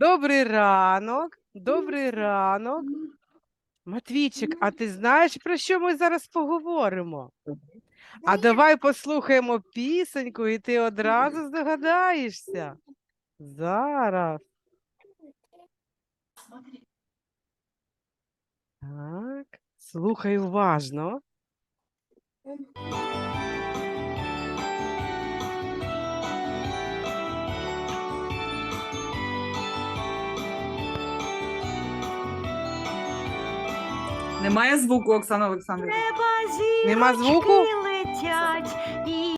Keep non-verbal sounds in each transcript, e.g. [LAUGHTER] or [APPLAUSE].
Добрий ранок, добрий ранок. Матвійчик, а ти знаєш, про що ми зараз поговоримо? А давай послухаємо пісеньку, і ти одразу здогадаєшся. Зараз. Так, слухай уважно. Немає звуку, Оксана Олександрівна. Нема звуку? Зірочки летять і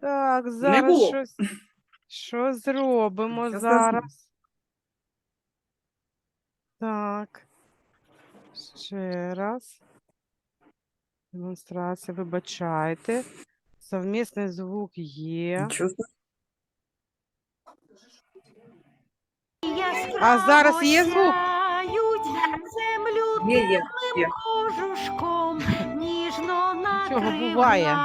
Так, зараз було. щось. Що зробимо Щас зараз? Так. Ще раз. Демонстрація, вибачайте. Совмісний звук є. Нічого. А зараз є звук? землю Є, є, є. кожушком ніжно Нічого, буває.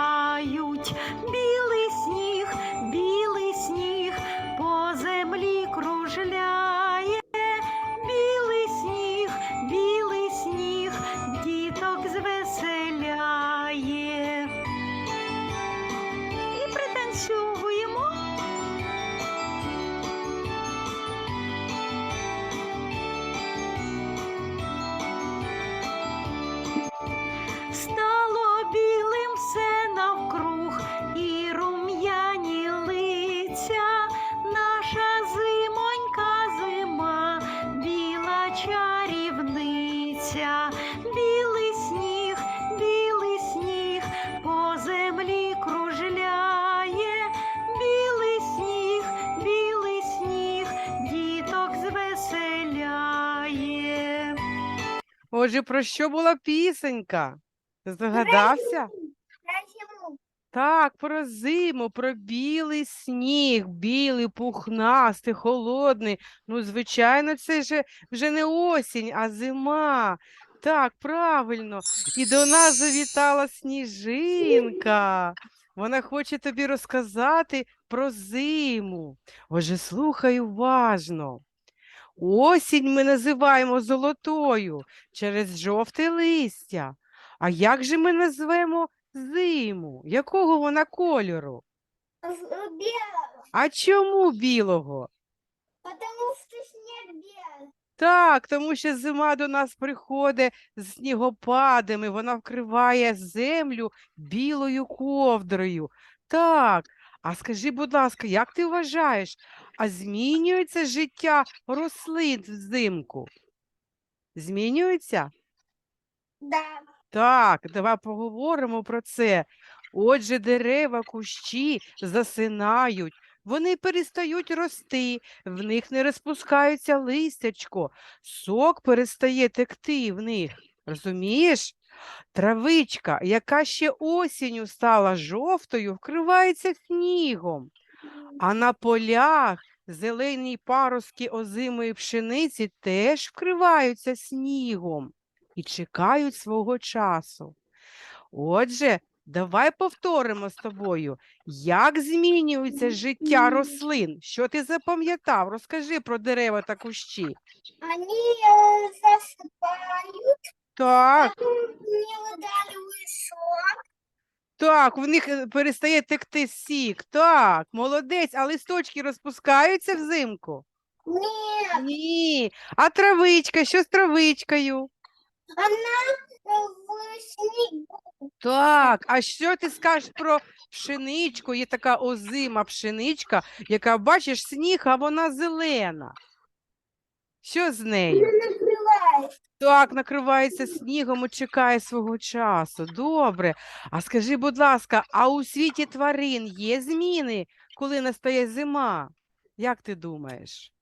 Отже, про що була пісенька? Здогадався? Так, про зиму, про білий сніг, білий, пухнастий, холодний. Ну, звичайно, це вже, вже не осінь, а зима. Так, правильно. І до нас завітала сніжинка. Вона хоче тобі розказати про зиму. Отже, слухай уважно. Осінь ми називаємо золотою через жовте листя. А як же ми назвемо зиму? Якого вона кольору? Белый, А чому білого? потому что снег белый. Так, тому що зима до нас приходить з снігопадами, вона вкриває землю білою ковдрою. Так, а скажи, будь ласка, як ти вважаєш, а змінюється життя рослин взимку? Змінюється? Да. Так, давай поговоримо про це. Отже, дерева, кущі засинають, вони перестають рости, в них не розпускається листячко, сок перестає текти в них. Розумієш? Травичка, яка ще осінню стала жовтою, вкривається снігом. А на полях зелені паростки озимої пшениці теж вкриваються снігом і чекають свого часу. Отже, давай повторимо з тобою, як змінюється життя рослин. Що ти запам'ятав? Розкажи про дерева та кущі. Они э, засыпают, Так, не выдавливают сок. так, в них е, перестає текти сік. Так, молодець, а листочки розпускаються взимку? Нет, Ні. А травичка, що з травичкою? она э, в снегу. Так, а що ти скажеш про пшеничку? Є така озима пшеничка, яка, бачиш, сніг, а вона зелена. Що з нею? накрывает. так, накривається снігом і чекає свого часу. Добре. А скажи, будь ласка, а у світі тварин є зміни, коли настає зима? Як ти думаєш?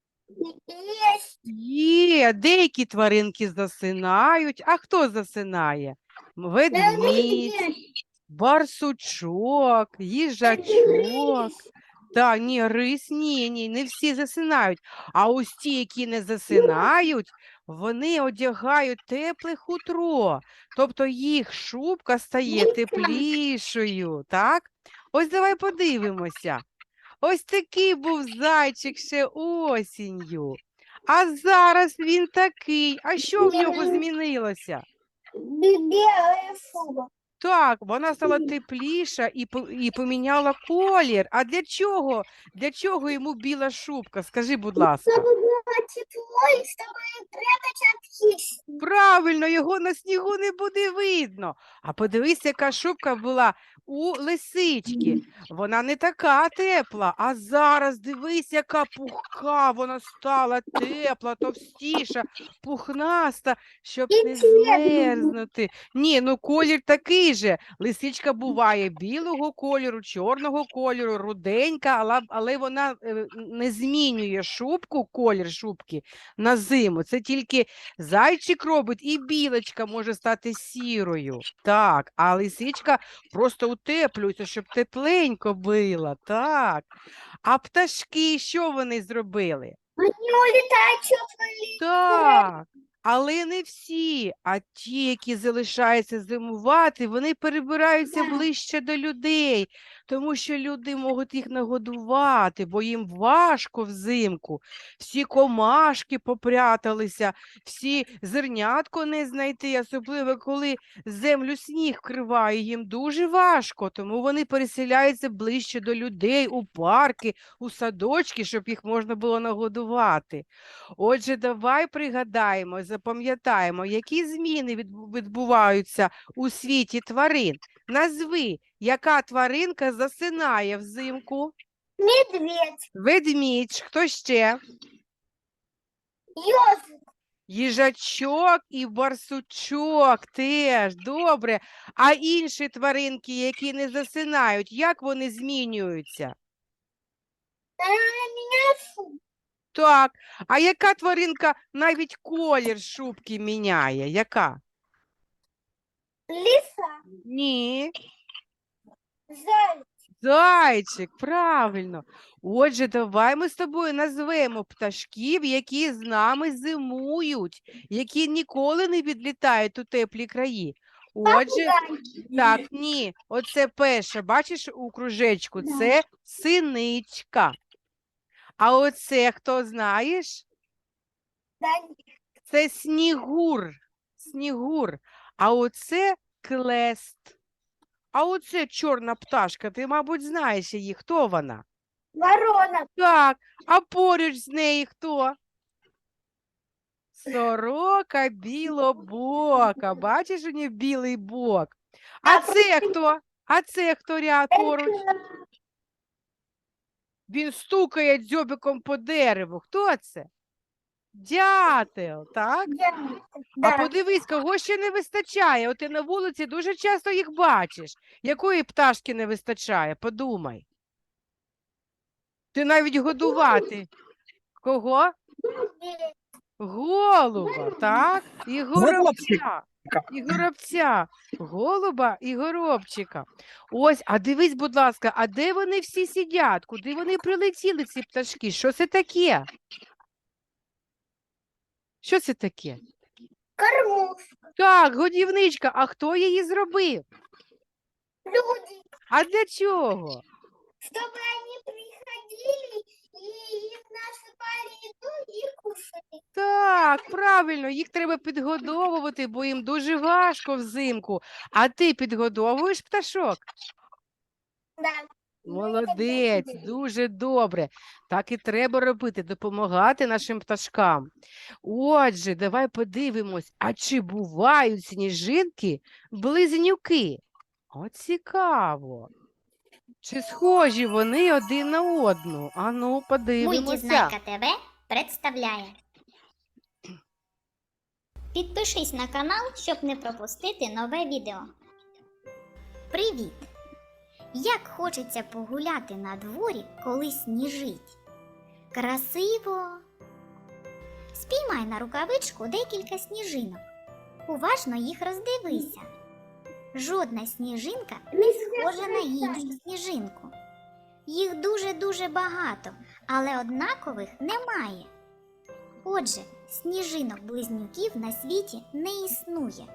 Есть Є, деякі тваринки засинають. А хто засинає? Ведмідь, барсучок, їжачок. Так, ні, рись, ні, ні, не всі засинають. А ось ті, які не засинають, вони одягають тепле хутро, тобто їх шубка стає теплішою, так? Ось давай подивимося. Ось такий був зайчик ще осінню. А зараз він такий. А що в нього змінилося? Бе- шуба. Так, вона стала тепліша і, по- і поміняла колір. А для чого? Для чого йому біла шубка? Скажи, будь ласка. Чтобы было тепло и чтобы прятать от хищников. Правильно, його на снігу не буде видно. А подивись, яка шубка була у лисички. Вона не така тепла, а зараз дивись, яка пухка, вона стала тепла, товстіша, пухнаста, щоб не змерзнути. Ні, ну колір такий же. Лисичка буває білого кольору, чорного кольору, руденька, але, але вона е, не змінює шубку, колір шубки на зиму. Це тільки зайчик робить, і білочка може стати сірою. Так, а лисичка просто утеплюється, щоб тепленько було. Так. А пташки, що вони зробили? Вони улітають, щоб Так, але не всі, а ті, які залишаються зимувати, вони перебираються ближче до людей, тому що люди можуть їх нагодувати, бо їм важко взимку. Всі комашки попряталися, всі зернятко не знайти, особливо коли землю сніг вкриває, їм дуже важко, тому вони переселяються ближче до людей, у парки, у садочки, щоб їх можна було нагодувати. Отже, давай пригадаємо, запам'ятаємо, які зміни відбуваються у світі тварин. Назви, яка тваринка засинає взимку? Медведь. Ведмідь, хто ще? Ёжик. Їжачок і барсучок теж. Добре. А інші тваринки, які не засинають, як вони змінюються? Так. А яка тваринка навіть колір шубки міняє? Яка? Лиса. Ні. Заяц. Зайчик, правильно. Отже, давай ми з тобою назвемо пташків, які з нами зимують, які ніколи не відлітають у теплі краї. Отже, так, ні, оце перше, бачиш у кружечку, це синичка. А оце хто знаєш? Це снігур. Снігур. А оце клест. А оце чорна пташка, ти, мабуть, знаєш її. Хто вона? Ворона. Так, а поруч з нею хто? Сорока білобока. Бачиш, у неї білий бок. А це хто? А це хто ряд поруч? Він стукає дзьобиком по дереву. Хто це? Дятел, так? А подивись, кого ще не вистачає. От ти на вулиці дуже часто їх бачиш. Якої пташки не вистачає? Подумай. Ти навіть годувати. Кого? Голуба, так? І горобця. І горобця. Голуба і горобчика. Ось, а дивись, будь ласка, а де вони всі сидять? Куди вони прилетіли, ці пташки? Що це таке? Що це таке? Кормушка. Так, годівничка, а хто її зробив? Люди. А для чого? Чтобы они приходили и их насыпали еду и кушали. Так, правильно, їх треба підгодовувати, бо їм дуже важко взимку. А ти підгодовуєш пташок? Да. Молодець, дуже добре. Так і треба робити, допомагати нашим пташкам. Отже, давай подивимось, а чи бувають сніжинки близнюки? О, цікаво. Чи схожі вони один на одну? Ану, подивимося. Мультізнайка ТВ представляє. Підпишись на канал, щоб не пропустити нове відео. Привіт! Як хочеться погуляти на дворі, коли сніжить. Красиво. Спіймай на рукавичку декілька сніжинок. Уважно їх роздивися. Жодна сніжинка не схожа на іншу сніжинку. Їх дуже-дуже багато, але однакових немає. Отже, сніжинок-близнюків на світі не існує,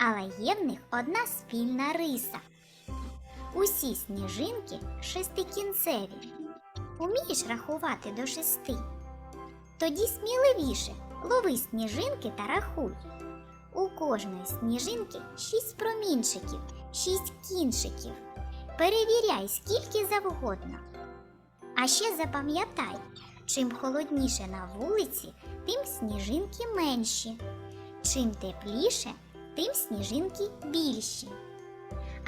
але є в них одна спільна риса. Усі сніжинки шестикінцеві. Умієш рахувати до шести? Тоді сміливіше лови сніжинки та рахуй. У кожної сніжинки шість промінчиків, шість кінчиків. Перевіряй, скільки завгодно. А ще запам'ятай, чим холодніше на вулиці, тим сніжинки менші. Чим тепліше, тим сніжинки більші.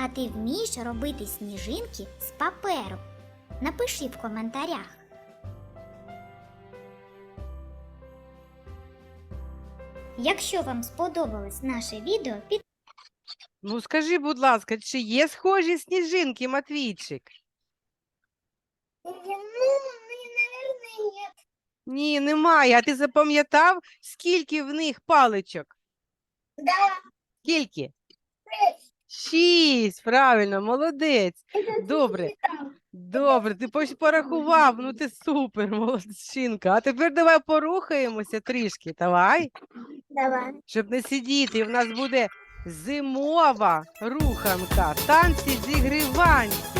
А ти вмієш робити сніжинки з паперу? Напиши в коментарях. Якщо вам сподобалось наше відео, під... Ну скажи, будь ласка, чи є схожі сніжинки, Матвійчик? Ну. Ні, немає. А ти запам'ятав, скільки в них паличок? Да, Скільки? шесть. Шість, правильно, молодець. Добре. Добре, ти порахував, ну ти супер, [LAUGHS] молодчинка. А тепер давай порухаємося трішки, давай, Давай. щоб не сидіти. У нас буде зимова руханка, танці зігріванці.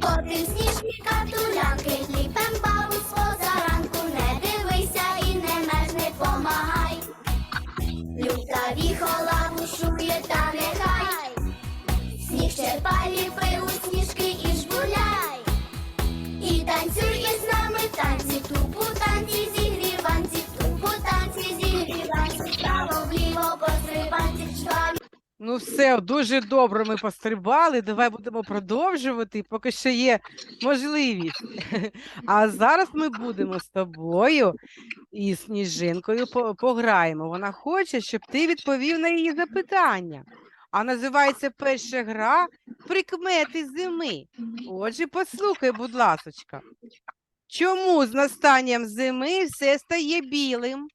Потім сніжні катулянки Ну все, дуже добре ми пострибали. Давай будемо продовжувати, поки ще є можливість. [LAUGHS] А зараз ми будемо з тобою і Сніжинкою пограємо. Вона хоче, щоб ти відповів на її запитання. А називається перша гра Прикмети зими. Отже, послухай, будь ласочка. Чому з настанням зими все стає білим?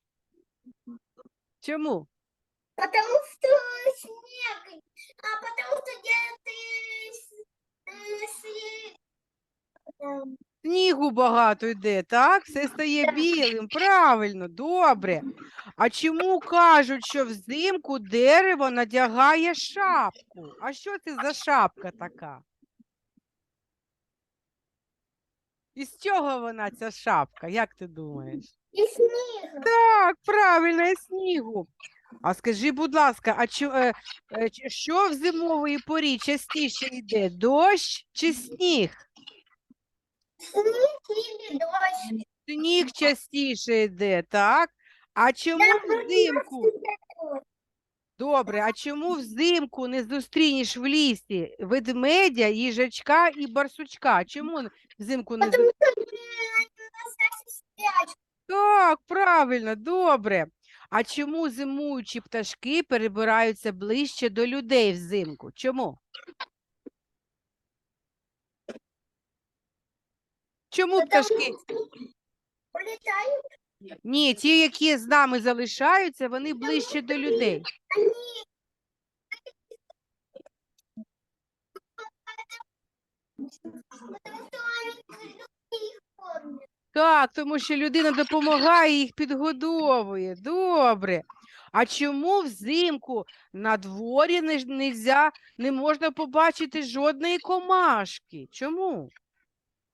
Чому? Потому что снег. А потому что где-то э, Снігу багато йде, так? Все стає білим. Правильно, добре. А чому кажуть, що взимку дерево надягає шапку? А що це за шапка така? І з чого вона ця шапка? Як ти думаєш? и снег. Так, правильно, із снігу. А скажи, будь ласка, а чо, е, е, що в зимовій порі частіше йде? Дощ чи сніг? Снег или дождь. Сніг частіше йде, так? А чому Я взимку? Добре, а чому взимку не зустрінеш в лісі ведмедя, їжачка і барсучка? Чому взимку не зустрінеш? Так, правильно, добре. А чому зимуючі пташки перебираються ближче до людей взимку? Чому? Чому Потому пташки? Улетают. Ні, ті, які з нами залишаються, вони ближче до людей. Потому что они их кормят. Так, тому що людина допомагає їх підгодовує. Добре. А чому взимку на дворі не, нельзя, не можна побачити жодної комашки? Чому?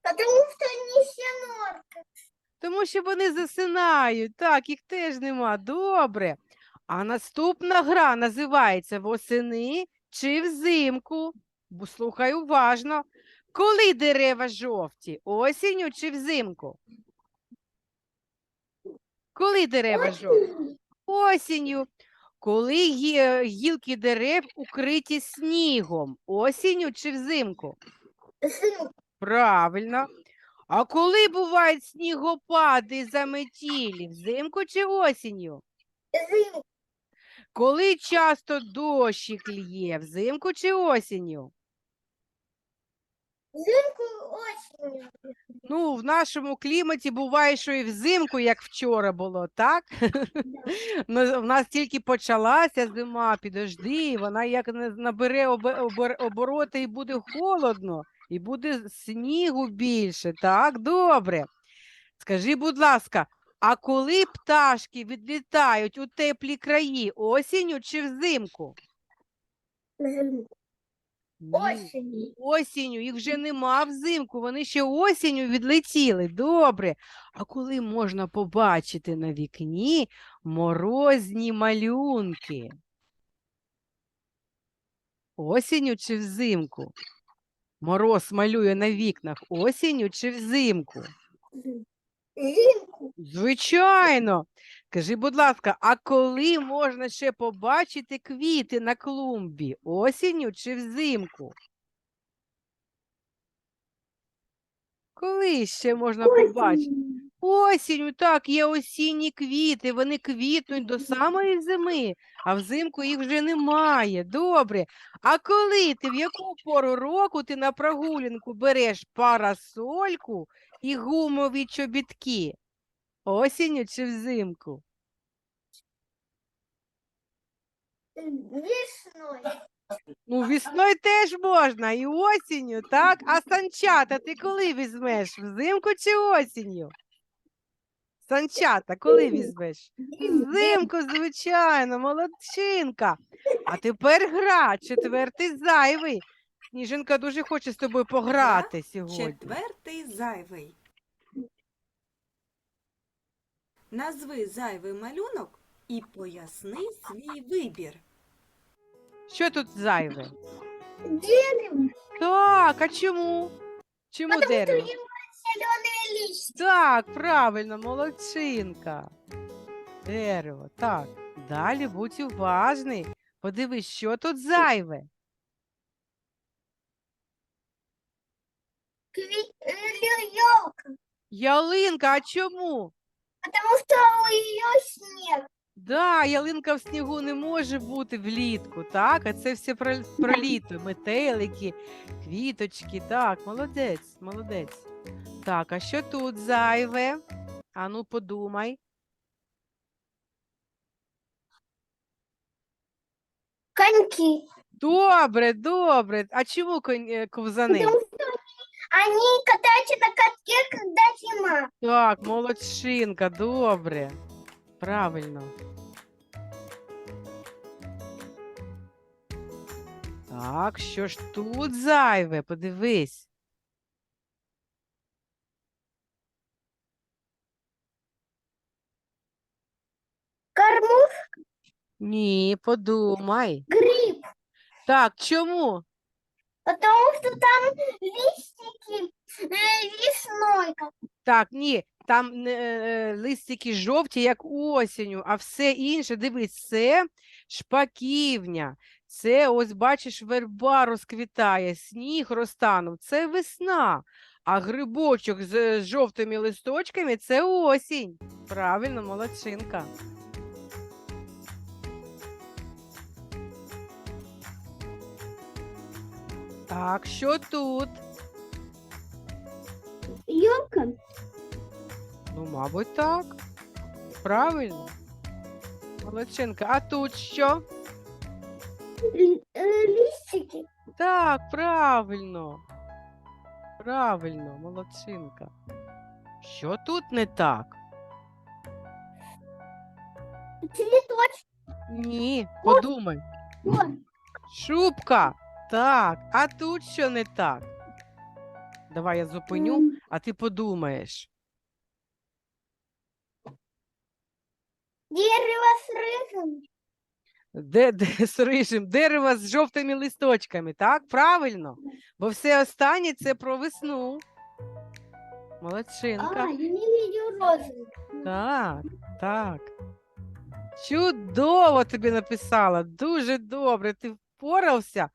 Потому что они все норки. Тому що вони засинають. Так, їх теж нема. Добре. А наступна гра називається восени чи взимку. Бо слухай уважно. Коли дерева жовті? Осінню чи взимку? Коли дерева жовті? Осінню. Коли гілки дерев укриті снігом? Осінню чи взимку? Правильно. А коли бувають снігопади заметілі? Взимку чи осінню? сын, Коли часто дощик лє? Взимку чи осінню? Зимку осенью. Ну, в нашому кліматі буває, що і взимку, як вчора було, так? Ну, в нас тільки почалася зима, підожди, вона як не набере обороти і буде холодно, і буде снігу більше, так? Добре. Скажи, будь ласка, а коли пташки відлітають у теплі краї, осінню чи взимку? Зимку. Ні. Осенью. Осінню, їх вже нема взимку, вони ще осінню відлетіли. Добре. А коли можна побачити на вікні морозні малюнки? Осінню чи взимку? Мороз малює на вікнах осінню чи взимку? Зимку. Звичайно. Скажи, будь ласка, а коли можна ще побачити квіти на клумбі? Осінню чи взимку? Коли ще можна побачити? Осінню, так, є осінні квіти, вони квітнуть до самої зими, а взимку їх вже немає. Добре. А коли ти в яку пору року ти на прогулянку береш парасольку і гумові чобітки? Осінню чи взимку? Весной. Ну, весною теж можна, і осінню, так? А санчата ти коли візьмеш? Взимку чи осінню? Санчата, коли візьмеш? Взимку, звичайно, молодчинка. А тепер гра, четвертий зайвий. Сніжинка дуже хоче з тобою пограти сьогодні. Четвертий зайвий. Назви зайвий малюнок і поясни свій вибір. Що тут зайве? Дерево. Так, а чому? Чому Потому что у дерево? него зеленые листья. Так, правильно, молодчинка. Дерево, так. Далі будь уважний. Подивись, що тут зайве. Елка. Ялинка, а чому? Потому что у ее снег. Да, ялинка в снігу не може бути влітку, так? А це все про, про літо. Метелики, квіточки. Так, молодець, молодець. Так, а що тут зайве? Ану, подумай. Коньки. Добре, добре. А чому конь- е, ковзани? Потому что они катаются на катке, когда зима. Так, молодчинка, добре. Правильно. Так, що ж тут зайве? Подивись. Кормух, Ні, подумай. гриб. Так, чому? Потому что там листики э, Так, ні, там не, е, листики жовті, як осінню, а все інше, дивись, це Шпаківня. Це ось бачиш, верба розквітає, сніг розтанув. Це весна. А грибочок з з жовтими листочками це осінь. Правильно, молодчинка. Так, що тут? Елка. Ну, мабуть, так. Правильно. Молодчинка. А тут що? Листики. Так, правильно. Правильно, молодчинка. Що тут не так? Цветочки. Ні, подумай. Шубка. Так, а тут що не так? Давай я зупиню, а ти подумаєш. Дерево с рыжим. Де, де з рижим? Дерево з жовтими листочками, так? Правильно? Бо все останнє це про весну. Молодчинка. А, я не видел розы. Так, так. Чудово тобі написала. Дуже добре. Ти впорався.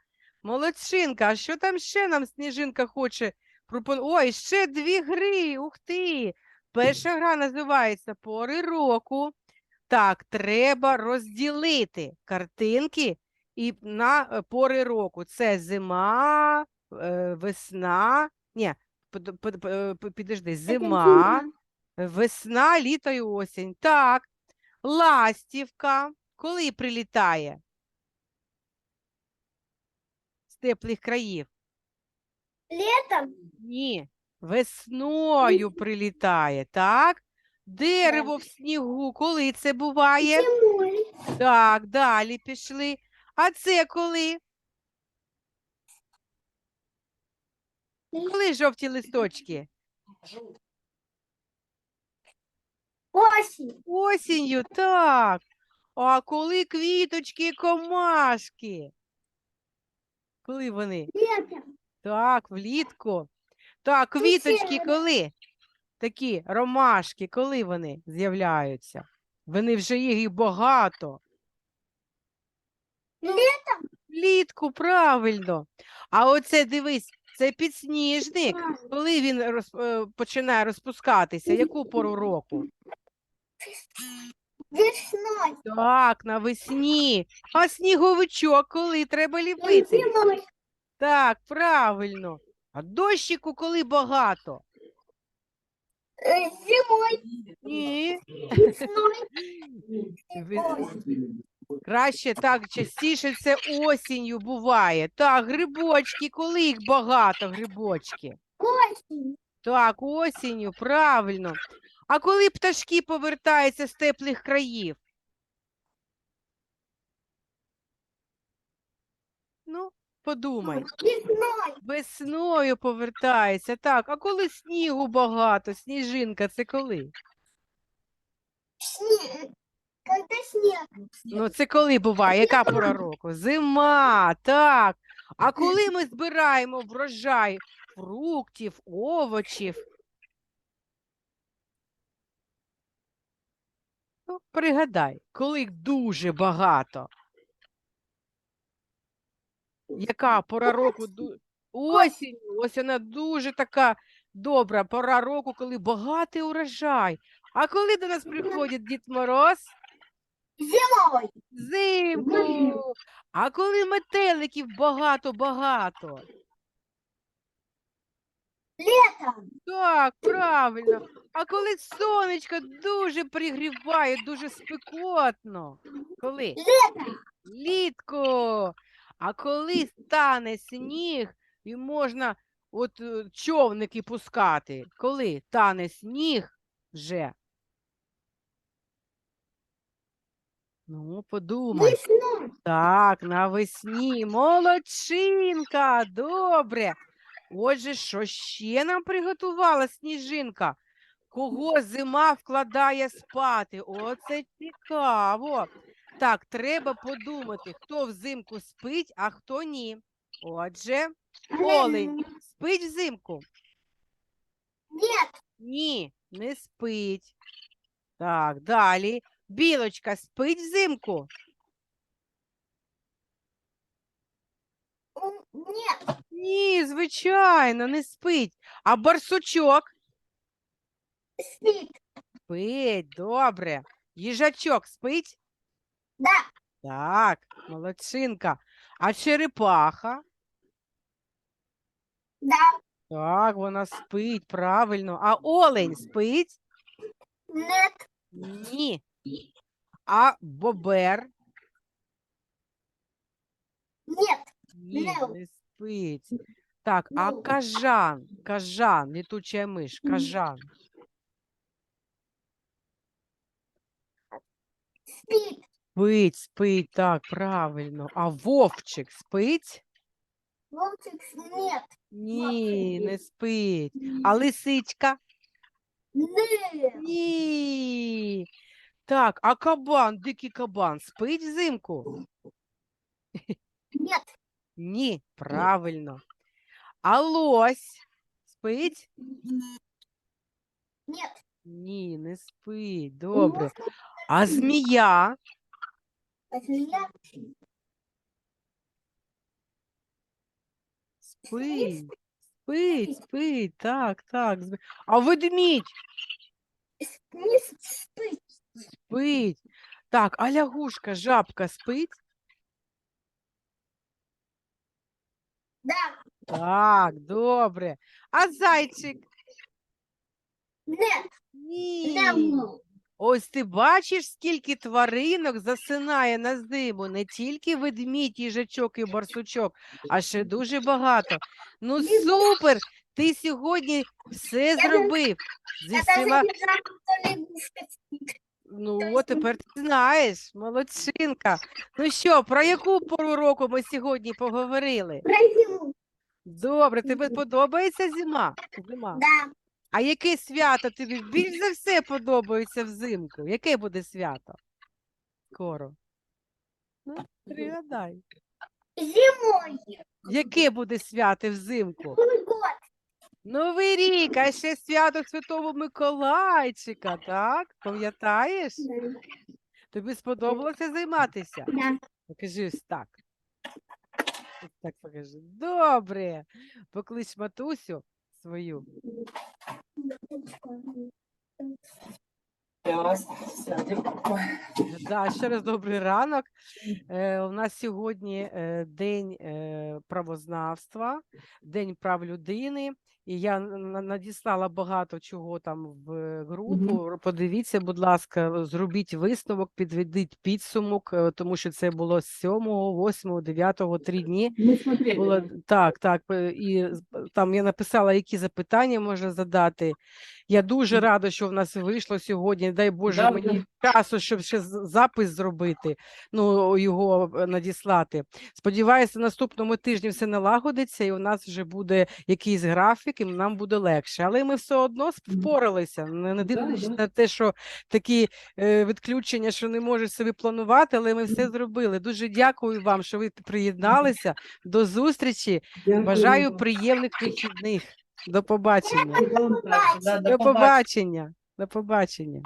Молодчинка. А що там ще нам сніжинка хоче пропонувати? Ой, ще дві гри. Ух ти. Перша гра називається Пори року. Так, треба розділити картинки і на е, пори року. Це зима, е, весна. Ні, е, підожди, зима. Весна, літо і осінь. Так. Ластівка. Коли прилітає? З теплих країв? Летом. Ні. Весною прилітає, так? Дерево в снігу. Коли це буває? Зимой. Так, далі пішли. А це коли? Коли жовті листочки? Осень. Осінню, так. А коли квіточки комашки? Коли вони? Так, влітку. Так, квіточки коли? Такі ромашки, коли вони з'являються? Вони вже їх і багато. Летом. Влітку, правильно. А оце дивись, це підсніжник. Коли він роз- е, починає розпускатися? Яку пору року? Весной. Так, навесні. А сніговичок коли треба ліпити? Так, правильно. А дощику коли багато? Э, Зимой. Ні. Ви- [LAUGHS] Краще так, частіше це осінню буває. Так, грибочки, коли їх багато, грибочки. Осень. Так, осінню, правильно. А коли пташки повертаються з теплих країв? Ну, подумай. Весною повертається, так. А коли снігу багато, сніжинка, це коли? Ну, це коли буває? Яка пора року? Зима, так. А коли ми збираємо врожай фруктів, овочів? Ну, пригадай, коли їх дуже багато. Яка пора року? Осінь, ось вона дуже така добра пора року, коли багатий урожай. А коли до нас приходить Дід Мороз? Зимой. Взимку. А коли метеликів багато-багато? Летом. Так, правильно. А коли сонечко дуже пригріває, дуже спекотно. Коли? Летом. Літко. А коли стане сніг і можна от е, човники пускати? Коли тане сніг вже? Ну, подумай. Весной. Так, навесні. Молодчинка, добре. Отже, що ще нам приготувала сніжинка? Кого зима вкладає спати? Оце цікаво. Так, треба подумати, хто взимку спить, а хто ні. Отже, олень спить взимку? Нет. Ні, не спить. Так, далі. Білочка спить взимку? Нет. Ні, звичайно, не спить. А барсучок Спит. спить, добре. Їжачок спить? Да. Так, молодчинка. А черепаха? Да. Так, вона спить, правильно. А олень спить? Нет. Ні. А бобер? Нет. Ні, Не. не спить. Так, а Ну. кажан, кажан, літуча миш, кажан. Спит. Спить, спить, так, правильно. А вовчик спить? Волчик нет. Ні, не спить. А лисичка? Нет. Ні. Так, а кабан, дикий кабан, спить взимку? Нет. [LAUGHS] Ні, правильно. А лось спить? Нет. Ні, не спить. Добре. А змія? А змея Спить, спить, спить, так, так. зме- А ведмідь не спит. спить. Так, а лягушка, жабка спить? Да. Так, добре. А зайчик? Ні. Ось ти бачиш, скільки тваринок засинає на зиму, не тільки ведмідь, їжачок і барсучок, а ще дуже багато. Ну супер! Ти сьогодні все зробив. Зі всіма... Ну, от тепер ти знаєш, молодчинка. Ну що, про яку пору року ми сьогодні поговорили? Про зиму. Добре, тобі подобається зима? Зима. Да. А яке свято тобі більш за все подобається взимку? Яке буде свято? Скоро. Ну, пригадай. Зимой. Яке буде свято взимку? Год. Новий рік, а ще свято Святого Миколайчика, так? Пам'ятаєш? Тобі сподобалося займатися? Да. Ось так. Так покажи. Добре. Поклич матусю свою. Да, ще раз добрий ранок. Е, у нас сьогодні е, день е, правознавства, день прав людини. І я надіслала багато чого там в групу. Подивіться, будь ласка, зробіть висновок, підведіть підсумок, тому що це було з 7, 8, 9, три дні. Мы смотрели. Було так, так. І там я написала, які запитання можна задати. Я дуже рада, що в нас вийшло сьогодні. Дай Боже Да, мені часу, щоб ще запис зробити, ну його е, надіслати. Сподіваюся, наступному тижні все налагодиться, і у нас вже буде якийсь графік, і нам буде легше. Але ми все одно впоралися. Не, Да, дивлячись да. на те, що такі е, відключення, що не можуть собі планувати, але ми все зробили. Дуже дякую вам, що ви приєдналися. До зустрічі. Бажаю приємних вихідних. До побачення. Да, До побачення. До побачення.